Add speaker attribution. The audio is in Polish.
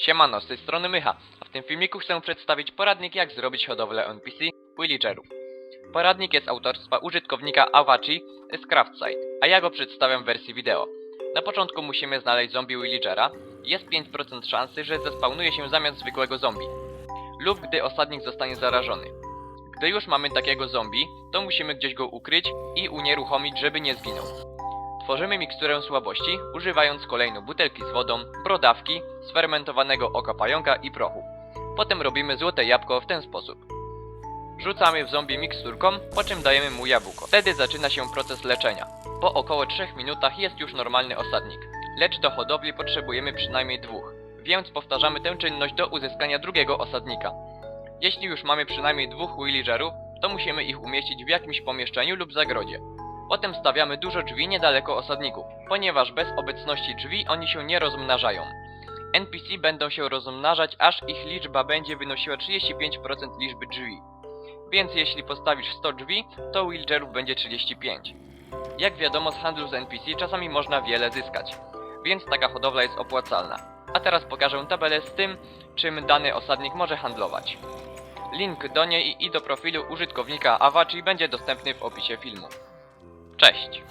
Speaker 1: Siemano, z tej strony Mycha, a w tym filmiku chcę przedstawić poradnik jak zrobić hodowlę NPC Villagerów. Poradnik jest autorstwa użytkownika Awachi z Craftside, a ja go przedstawiam w wersji wideo. Na początku musimy znaleźć zombie Villagera. Jest 5% szansy, że zespawnuje się zamiast zwykłego zombie. Lub gdy osadnik zostanie zarażony. Gdy już mamy takiego zombie, to musimy gdzieś go ukryć i unieruchomić, żeby nie zginął. Tworzymy miksturę słabości, używając kolejno butelki z wodą, brodawki, sfermentowanego oka pająka i prochu. Potem robimy złote jabłko w ten sposób. Rzucamy w zombie miksturką, po czym dajemy mu jabłko. Wtedy zaczyna się proces leczenia. Po około 3 minutach jest już normalny osadnik. Lecz do hodowli potrzebujemy przynajmniej dwóch, więc powtarzamy tę czynność do uzyskania drugiego osadnika. Jeśli już mamy przynajmniej dwóch villagerów, to musimy ich umieścić w jakimś pomieszczeniu lub zagrodzie. Potem stawiamy dużo drzwi niedaleko osadników, ponieważ bez obecności drzwi oni się nie rozmnażają. NPC będą się rozmnażać, aż ich liczba będzie wynosiła 35% liczby drzwi. Więc jeśli postawisz 100 drzwi, to villagerów będzie 35. Jak wiadomo z handlu z NPC czasami można wiele zyskać, więc taka hodowla jest opłacalna. A teraz pokażę tabelę z tym, czym dany osadnik może handlować. Link do niej i do profilu użytkownika Awachi będzie dostępny w opisie filmu. Cześć!